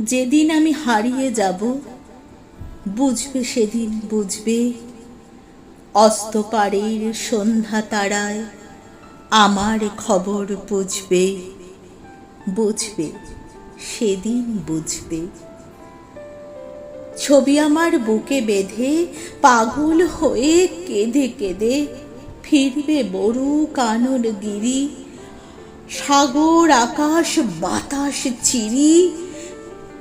যেদিন আমি হারিয়ে যাব, বুঝবে সেদিন বুঝবে। অস্তপাড়ের সন্ধ্যা তারায় আমার খবর বুঝবে। বুঝবে, সেদিন বুঝবে। ছবি আমার বুকে বেঁধে, পাগল হয়ে কেঁদে কেঁদে ফিরবে বড়ু কানর গিরি সাগর, আকাশ, বাতাস চিরি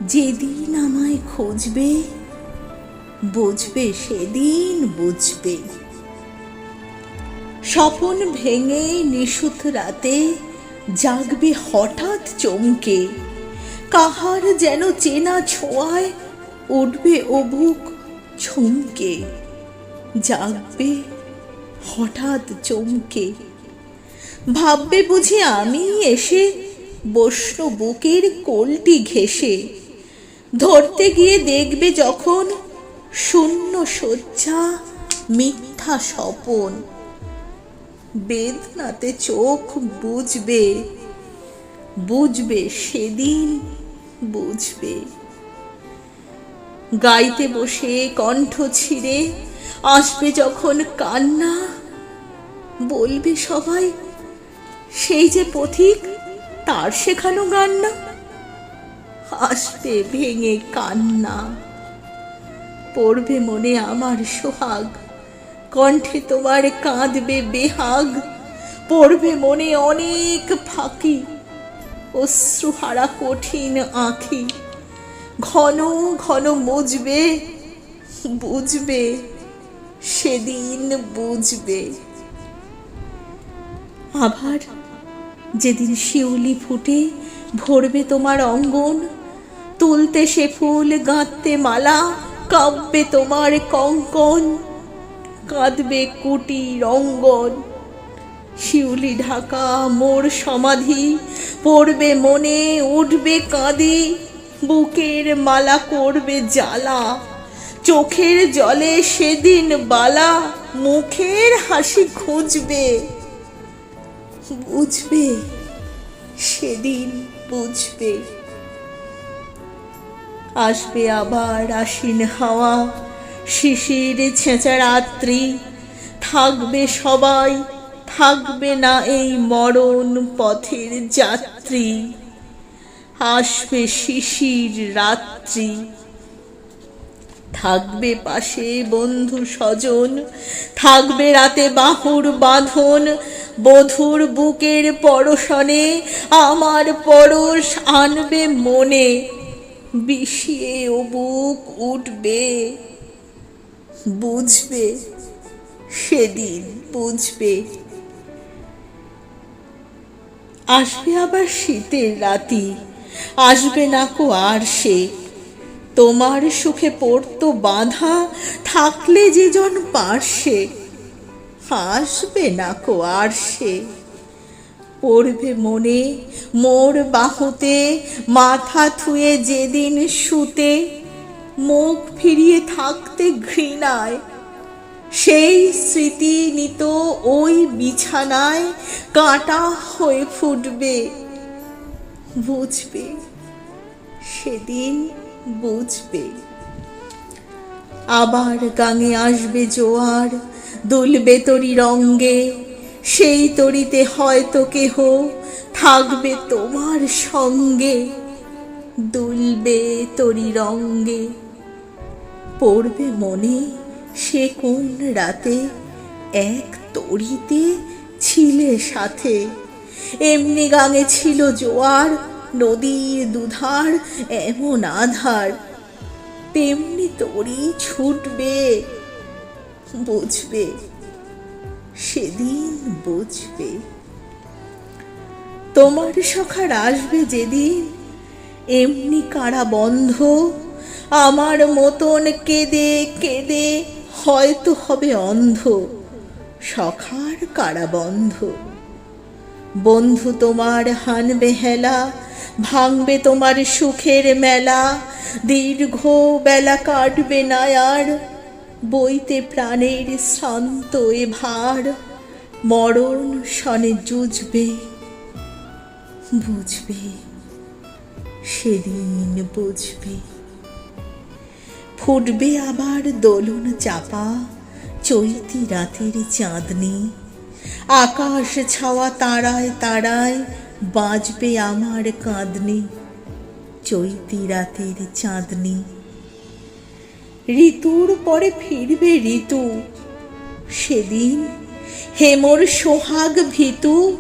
যেদিন আমায় খুঁজবে, বুঝবে, সেদিন বুঝবে। স্বপন ভেঙে নিশুত রাতে জাগবে হঠাৎ চমকে। কাহার যেন চেনা ছোঁয়ায় উঠবে অবুক ছমকে জাগবে হঠাৎ চমকে। ভাববে বুঝি আমি এসে বসল বুকের কোলটি ঘেসে ধরতে গিয়ে দেখবে যখন শূন্য শয্যা মিথ্যা স্বপন। বেদনাতে চোখ বুঝবে বুঝবে সেদিন বুঝবে। গাইতে বসে কণ্ঠ ছিঁড়ে আসবে যখন কান্না, বলবে সবাই, সেই যে পথিক, তার শেখানো গান না? আসবে ভেঙে কান্না। পড়বে মনে আমার সোহাগ, কণ্ঠে তোমার কাঁদবে বেহাগ। পড়বে মনে অনেক ফাঁকি, অশ্রুহারা কঠিন আঁখি। ঘন ঘন মুজবে, বুঝবে, সেদিন বুঝবে। আবার যেদিন শিউলি ফুটে ভরবে তোমার অঙ্গন। তুলতে সে ফুল, গাঁথতে মালা, কাঁপবে তোমার কঙ্কন। কাঁদবে কুটি রঙ্গন শিউলি ঢাকা, মোর সমাধি, পড়বে মনে, উঠবে কাঁদি। বুকের মালা করবে জ্বালা। চোখের জলে সেদিন বালা, মুখের হাসি খুঁজবে। বুঝবে সেদিন বুঝবে। আসবে আবার আশ্বিন হাওয়া, শিশির ছেঁচা রাত্রি থাকবে সবাই, থাকবে না এই মরণ পথের যাত্রী। আসবে শিশির রাত্রি। থাকবে পাশে বন্ধু স্বজন, থাকবে রাতে বাহুর বাঁধন বধুর বুকের পরশনে আমার পরশ আনবে মনে। বিষিয়ে ও বুক উঠবে, বুঝবে, সেদিন বুঝবে। আসবে আবার শীতের রাতি, আসবে না কো আর সে। তোমার সুখে পড়তো বাঁধা, থাকলে যে জন পার্শ্বে আসবে না কো আর সে? পড়বে মনে মোর বাহুতে, মাথা থুয়ে যেদিন শুতে, মুখ ফিরিয়ে থাকতে ঘৃণায়। সেই স্মৃতি নিত ওই বিছানায়, কাঁটা হয়ে ফুটবে। বুঝবে, সেদিন বুঝবে। আবার গাঙে আসবে জোয়ার দুলবে তরি রঙ্গে সেই তরিতে হয়তো কেহ থাকবে তোমার সঙ্গে। দুলবে তরি রঙ্গে পড়বে মনে সে কোন রাতে? এক তরিতে ছিলে সাথে। এমনি গাঙে ছিল জোয়ার, নদীর দুধার এমন আধার। তেমনি তরি ছুটবে বুঝবে, সেদিন বুঝবে। তোমার সখার আসবে যেদিন, এমনি কারা বন্ধ, আমার মতন কেঁদে কেঁদে হয়তো হবে অন্ধ, সখার কারা বন্ধ। বন্ধু তোমার হানবে হেলা, ভাঙবে তোমার সুখের মেলা, দীর্ঘ বেলা কাটবে না আর বইতে প্রাণের শ্রান্ত এ ভার, মরণ সনে জুঝবে বুঝবে, সেদিন বুঝবে। ফুটবে আবার দোলন চাপা, চৈতি রাতের চাঁদনি, আকাশ ছাওয়া তারায় তারায় বাজবে আমার কাঁদনি, চৈতি রাতের চাঁদনি। ঋতুর পরে ফিরবে ঋতু। সেদিন হেমর সোহাগ ভীতু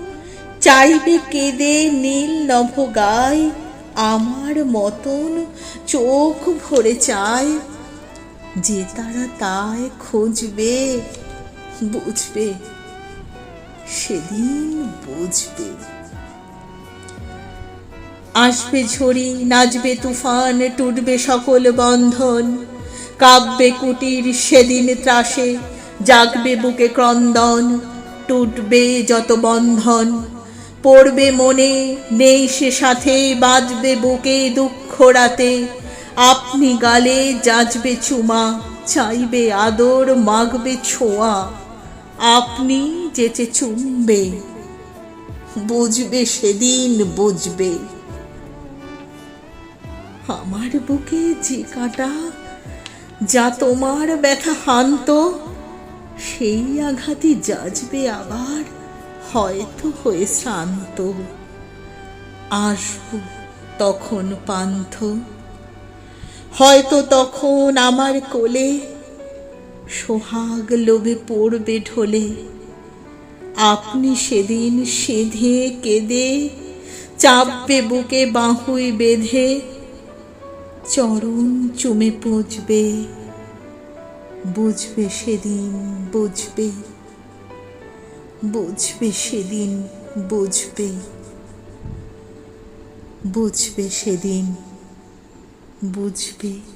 চাইবে কেঁদে নীল নভ গায় আমার মতন চোখ ভরে চায়। যে তারা তাই খুঁজবে, বুঝবে, সেদিন বুঝবে। আসবে ঝড়ি, নাচবে তুফান, টুটবে সকল বন্ধন। কাব্যে কুটির সেদিন ত্রাসে, জাগবে বুকে ক্রন্দন, টুটবে যত বন্ধন। পড়বে মনে, নেই সে সাথে, বাজবে বুকে দুঃখ রাতে। আপনি গালে যাজবে চুমা, চাইবে আদর, মাগবে ছোঁয়া। আপনি যেচে চুমবে, বুঝবে সেদিন বুঝবে। আমার বুকে যে কাটা যা তোমার ব্যথা হান্ত, সেই আঘাতই যাজবে আবার, হয়তো হয়ে শান্ত আসব তখন পান্থ। হয়তো তখন আমার কোলে সোহাগ লোভে পড়বে ঢোলে। আপনি সেদিন সেধে কেঁদে চাপবে বুকে বাহুই বেঁধে চরণ চুমে পুজবে বুঝবে সেদিন বুঝবে। বুঝবে সেদিন বুঝবে। বুঝবে সেদিন বুঝবে।